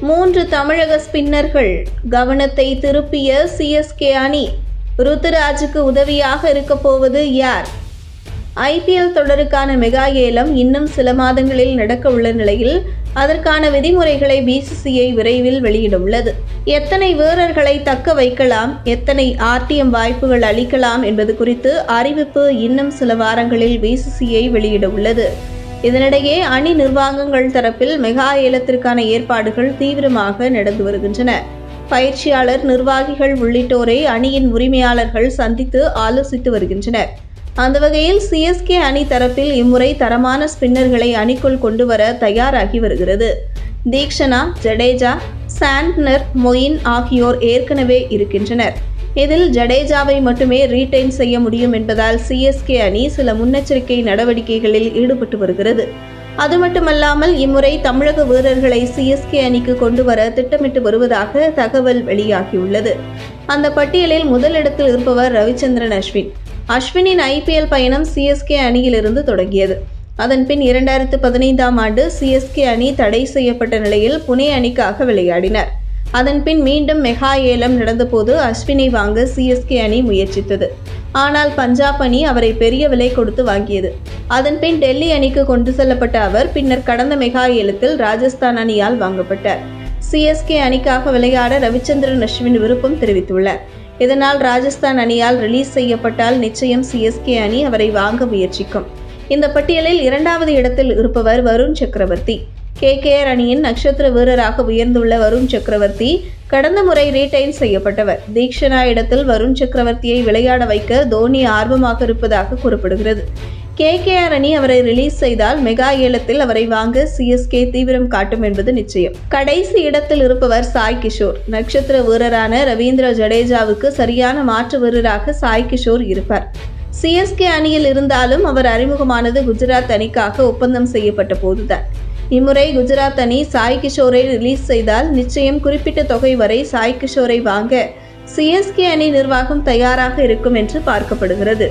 மூன்று தமிழக ஸ்பின்னர்கள் கவனத்தை திருப்பிய சிஎஸ்கே அணி ருத்துராஜுக்கு உதவியாக இருக்கப் போவது யார்? ஐபிஎல் தொடருக்கான மெகா ஏலம் இன்னும் சில மாதங்களில் நடக்க உள்ள நிலையில் அதற்கான விதிமுறைகளை பிசிசிஐ விரைவில் வெளியிட உள்ளது எத்தனை வீரர்களை தக்க வைக்கலாம் எத்தனை ஆர்டிஎம் வாய்ப்புகள் அளிக்கலாம் என்பது குறித்து அறிவிப்பு இன்னும் சில வாரங்களில் பிசிசிஐ வெளியிட உள்ளது இதனிடையே அணி நிர்வாகங்கள் தரப்பில் மெகா ஏலத்திற்கான ஏற்பாடுகள் தீவிரமாக நடந்து வருகின்றன. பயிற்சியாளர் நிர்வாகிகள் உள்ளிட்டோரை அணியின் உரிமையாளர்கள் சந்தித்து ஆலோசித்து வருகின்றனர். அந்த வகையில் சிஎஸ்கே அணி தரப்பில் இம்முறை தரமான ஸ்பின்னர்களை அணிக்குள் கொண்டு வர தயாராகி வருகிறது. தீக்ஷனா ஜடேஜா சாண்ட்னர் மொயின் ஆகியோர் ஏற்கனவே இருக்கின்றனர். இதில் ஜடேஜாவை மட்டுமே ரீடைன் செய்ய முடியும் என்பதால் சிஎஸ்கே அணி சில முன்னெச்சரிக்கை நடவடிக்கைகளில் ஈடுபட்டு வருகிறது. அது மட்டுமல்லாமல் இம்முறை தமிழக வீரர்களை சிஎஸ்கே அணிக்கு கொண்டு வர திட்டமிட்டு வருவதாக தகவல் வெளியாகியுள்ளது. அந்த பட்டியலில் முதலிடத்தில் இருப்பவர் ரவிச்சந்திரன் அஸ்வின். அஸ்வினின் ஐபிஎல் பயணம் சிஎஸ்கே அணியிலிருந்து தொடங்கியது. அதன்பின் இரண்டாயிரத்து பதினைந்தாம் ஆண்டு சிஎஸ்கே அணி தடை செய்யப்பட்ட நிலையில் புனே அணிக்காக விளையாடினர். அதன்பின் மீண்டும் மெகா ஏலம் நடந்தபோது அஸ்வினை வாங்க சிஎஸ்கே அணி முயற்சித்தது. ஆனால் பஞ்சாப் அணி அவரை பெரிய விலை கொடுத்து வாங்கியது. அதன்பின் டெல்லி அணிக்கு கொண்டு செல்லப்பட்ட அவர் பின்னர் கடந்த மெகா ஏலத்தில் ராஜஸ்தான் அணியால் வாங்கப்பட்டார். சிஎஸ்கே அணிக்காக விளையாட ரவிச்சந்திரன் அஸ்வின் விருப்பம் தெரிவித்துள்ளார். இதனால் ராஜஸ்தான் அணியால் ரிலீஸ் செய்யப்பட்டால் நிச்சயம் சிஎஸ்கே அணி அவரை வாங்க முயற்சிக்கும். இந்த பட்டியலில் இரண்டாவது இடத்தில் இருப்பவர் வருண் சக்கரவர்த்தி. கேகேஆர் அணியின் நட்சத்திர வீரராக உயர்ந்துள்ள வருண் சக்கரவர்த்தி கடந்த முறை ரீடைன் செய்யப்பட்டவர். தீக்ஷனா இடத்தில் வருண் சக்கரவர்த்தியை விளையாட வைக்க தோனி ஆர்வமாக இருப்பதாக கூறப்படுகிறது. கேகேஆர் அணி அவரை ரிலீஸ் செய்தால் மெகா ஏலத்தில் அவரை வாங்க சிஎஸ்கே தீவிரம் காட்டும் என்பது நிச்சயம். கடைசி இடத்தில் இருப்பவர் சாய் கிஷோர். நட்சத்திர வீரரான ரவீந்திர ஜடேஜாவுக்கு சரியான மாற்று வீரராக சாய் கிஷோர் இருப்பார். சிஎஸ்கே அணியில் இருந்தாலும் அவர் அறிமுகமானது குஜராத் அணிக்காக ஒப்பந்தம் செய்யப்பட்ட போதுதான். இம்முறை குஜராத் அணி சாய் கிஷோரை ரிலீஸ் செய்தால் நிச்சயம் குறிப்பிட்ட தொகை வரை சாய் கிஷோரை வாங்க. சிஎஸ்கே அணி நிர்வாகம் தயாராக இருக்கும் என்று பார்க்கப்படுகிறது.